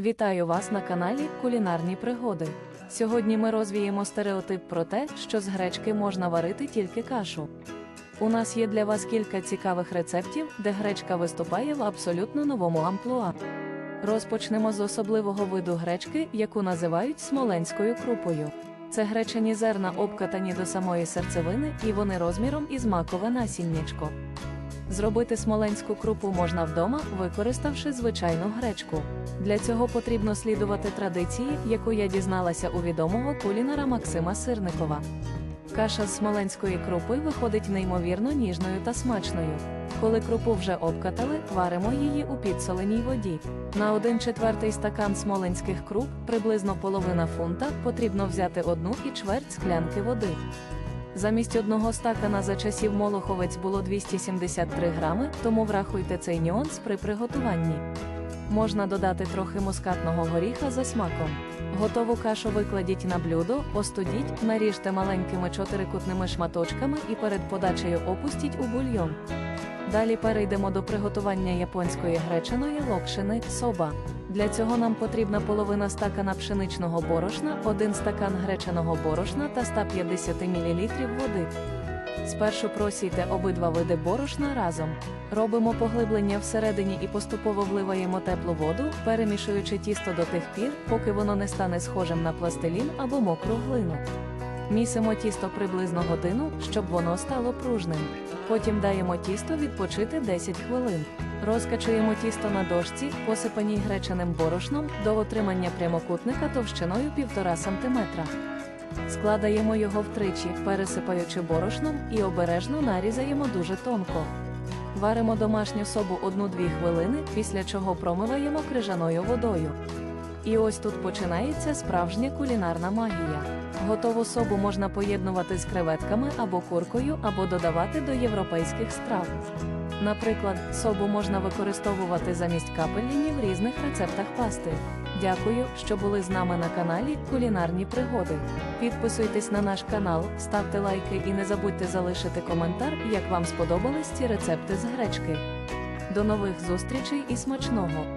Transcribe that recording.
Вітаю вас на каналі Кулінарні пригоди. Сьогодні ми розвіємо стереотип про те, що з гречки можна варити тільки кашу. У нас є для вас кілька цікавих рецептів, де гречка виступає в абсолютно новому амплуа. Розпочнемо з особливого виду гречки, яку називають смоленською крупою. Це гречані зерна обкатані до самої серцевини, і вони розміром із макове насіннячко. Зробити смоленську крупу можна вдома, використавши звичайну гречку. Для цього потрібно слідувати традиції, яку я дізналася у відомого кулінара Максима Сирникова. Каша з смоленської крупи виходить неймовірно ніжною та смачною. Коли крупу вже обкатали, варимо її у підсоленій воді. На 1 четвертий стакан смоленських круп, приблизно половина фунта, потрібно взяти одну і чверть склянки води. Замість одного стакана за часів Молоховець було 273 грами, тому врахуйте цей нюанс при приготуванні. Можна додати трохи мускатного горіха за смаком. Готову кашу викладіть на блюдо, остудіть, наріжте маленькими чотирикутними шматочками і перед подачею опустіть у бульйон. Далі перейдемо до приготування японської гречаної локшини соба. Для цього нам потрібна половина стакана пшеничного борошна, один стакан гречаного борошна та 150 мл води. Спершу просійте обидва види борошна разом. Робимо поглиблення всередині і поступово вливаємо теплу воду, перемішуючи тісто до тих пір, поки воно не стане схожим на пластилін або мокру глину. Місимо тісто приблизно годину, щоб воно стало пружним. Потім даємо тісто відпочити 10 хвилин. Розкачуємо тісто на дошці, посипаній гречаним борошном, до отримання прямокутника товщиною 1,5 см. Складаємо його втричі, пересипаючи борошном, і обережно нарізаємо дуже тонко. Варимо домашню собу 1-2 хвилини, після чого промиваємо крижаною водою. І ось тут починається справжня кулінарна магія. Готову собу можна поєднувати з креветками або куркою, або додавати до європейських страв. Наприклад, собу можна використовувати замість капеліні в різних рецептах пасти. Дякую, що були з нами на каналі Кулінарні пригоди. Підписуйтесь на наш канал, ставте лайки і не забудьте залишити коментар, як вам сподобались ці рецепти з гречки. До нових зустрічей і смачного!